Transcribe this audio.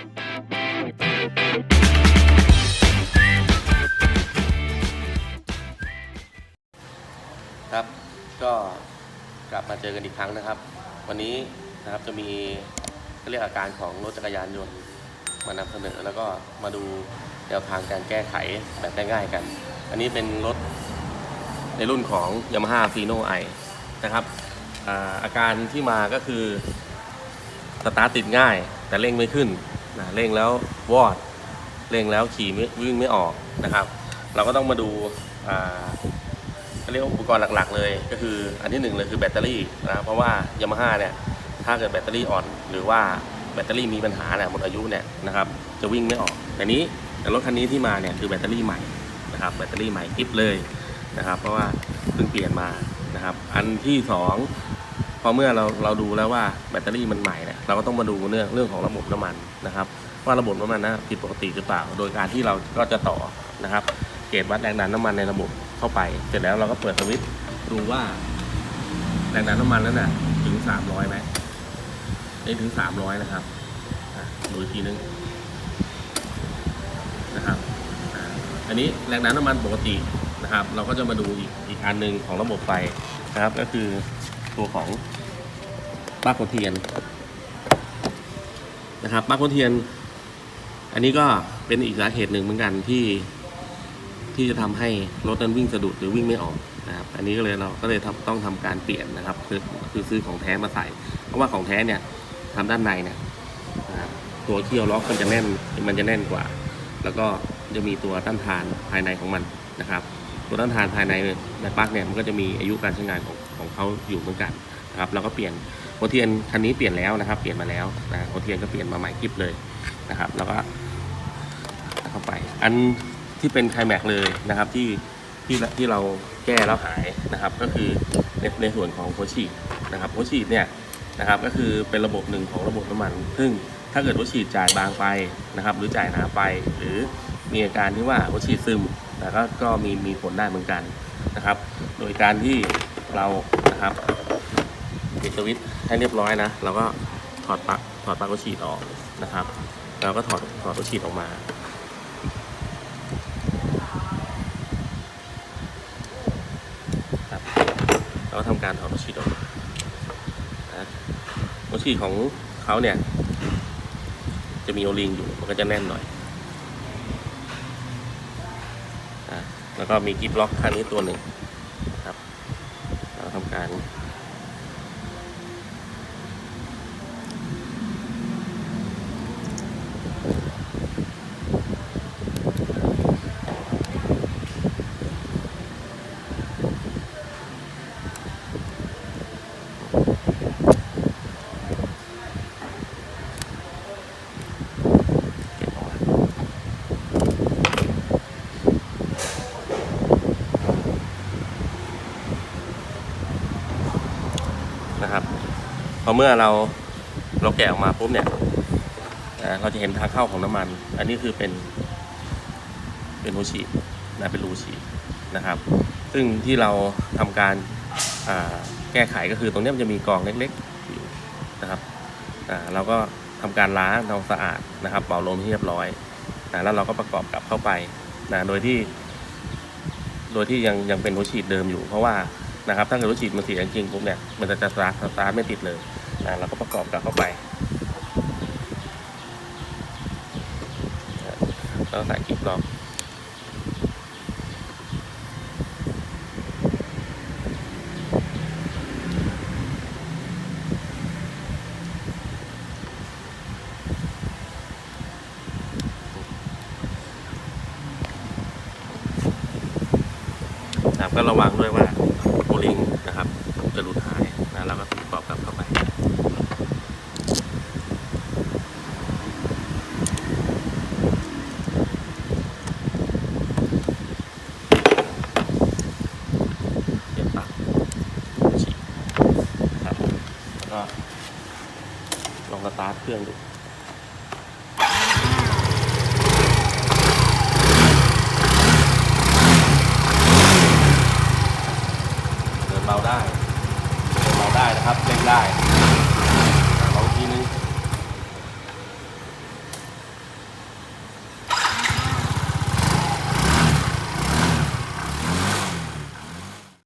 ครับก็กลับมาเจอกันอีกครั้งนะครับ วันนี้นะครับจะมีเรียกอาการของรถจักรยานยนต์มานำเสนอแล้วก็มาดูแนวทางการแก้ไขแบบง่ายๆกัน อันนี้เป็นรถในรุ่นของ Yamaha Fino i นะครับอาอาการที่มาก็คือสตาร์ทติดง่ายแต่เร่งไม่ขึ้น นะเร่งแล้ววอดเร่งแล้วขี่ไม่วิ่งไม่ออกนะครับ เราก็ต้องมาดูเรียกอุปกรณ์หลักๆ เลย ก็คืออันที่หนึ่งเลยคือแบตเตอรี่นะเพราะว่ายามาฮ่าเนี่ยถ้าเกิดแบตเตอรี่อ่อน หรือว่าแบตเตอรี่มีปัญหาเนี่ยหมดอายุเนี่ยนะครับจะวิ่งไม่ออก แต่นี้แต่รถคันนี้ที่มาเนี่ยคือแบตเตอรี่ใหม่นะครับแบตเตอรี่ใหม่กิฟเลยนะครับ เพราะว่าเพิ่งเปลี่ยนมานะครับ อันที่สอง พอเมื่อเราเราดูแล้วว่าแบตเตอรี่มันใหม่เนี่ยเราก็ต้องมาดูเรื่องเรื่องของระบบน้ำมันนะครับ ว่าระบบน้ำมันนะผิดปกติหรือเปล่า โดยการที่เราก็จะต่อนะครับ เกจวัดแรงดันน้ำมันในระบบเข้าไป เสร็จแล้วเราก็เปิดสวิตช์ดูว่าแรงดันน้ำมันนั้นน่ะถึง300ไหมได้ถึง300นะครับดูอีกทีนึงนะครับอันนี้แรงดันน้ำมันปกตินะครับ เราก็จะมาดูอีกอีกอันหนึ่งของระบบไฟนะครับ ก็คือ ตัวของปลั๊กหัวเทียนนะครับปลั๊กหัวเทียน อันนี้ก็เป็นอีกสาเหตุหนึ่งเหมือนกันที่ที่จะทำให้รถนั้นวิ่งสะดุดหรือวิ่งไม่ออกนะครับ อันนี้ก็เลยเราก็เลยต้องทำการเปลี่ยนนะครับ คือคือซื้อของแท้มาใส่ เพราะว่าของแท้เนี่ยทำด้านในเนี่ยตัวเคี่ยวล็อกมันจะแน่นมันจะแน่นกว่า แล้วก็จะมีตัวต้านทานภายในของมันนะครับ ตัวต้านทานภายในในปลั๊กเนี่ยมันก็จะมีอายุการใช้งานของของเขาอยู่เหมือนกันนะครับเราก็เปลี่ยนหัวเทียนคันนี้เปลี่ยนแล้วนะครับ เปลี่ยนมาแล้วนะหัวเทียนก็เปลี่ยนมาใหม่กริบเลยนะครับ แล้วก็เข้าไป อันที่เป็นไคลแม็กซ์เลยนะครับที่ที่ที่เราแก้แล้วหายนะครับ ก็คือในในส่วนของหัวฉีดนะครับหัวฉีดเนี่ยนะครับก็คือเป็นระบบหนึ่งของระบบน้ำมัน ซึ่งถ้าเกิดหัวฉีดจ่ายบางไปนะครับ หรือจ่ายหนาไป หรือมีอาการที่ว่าหัวฉีดซึม แต่ก็ก็มีมีผลได้เหมือนกันนะครับ โดยการที่เรานะครับปิดสวิตช์ให้เรียบร้อยนะเราก็ถอดปลั๊กถอดปลั๊กหัวฉีดออกนะครับแล้วก็ถอดถอดหัวฉีดออกมาครับเราก็ทำการถอดหัวฉีดออกมานะหัวฉีดของเขาเนี่ย จะมีโอลิงอยู่มันก็จะแน่นหน่อยอะ แล้วก็มีกิฟล็อกคันนี้ตัวหนึ่งครับ เราทำการ เก็บออกมา นะครับพอเมื่อเราเราแกะออกมาปุ๊บเนี่ยเราจะเห็นทางเข้าของน้ำมัน อันนี้คือเป็นเป็นรูฉีดนะเป็นรูฉีดนะครับ ซึ่งที่เราทำการแก้ไขก็คือตรงนี้มันจะมีกองเล็กๆอยู่นะครับเราก็ทำการล้างทำความสะอาดนะครับเป่าลมให้เรียบร้อยนะแล้วเราก็ประกอบกลับเข้าไปนะโดยที่ โดยที่ยังยังเป็นหัวฉีดเดิมอยู่ เพราะว่า นะครับ ถ้าเกิดว่าฉีดมันเสียจริงๆปุ๊บเนี่ย มันจะจะสตาร์ทสตาร์ทไม่ติดเลยนะเราก็ประกอบกลับเข้าไป แล้วใส่กิ๊กล็อก นะครับก็ระวังด้วยว่าโบลิงนะครับจะหลุดหายนะแล้วก็ประกอบกลับเข้าไปเก็บปักนะครับก็ลองสตาร์ทเครื่องดู